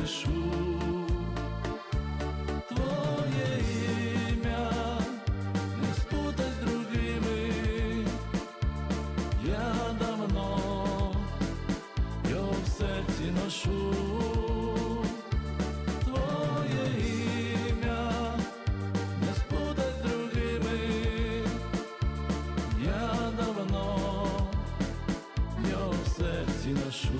Пишу твоє ім'я, не спутай з другими, я давно його в серці ношу, твоє ім'я, не спутай з другими, я давно Я в серці ношу.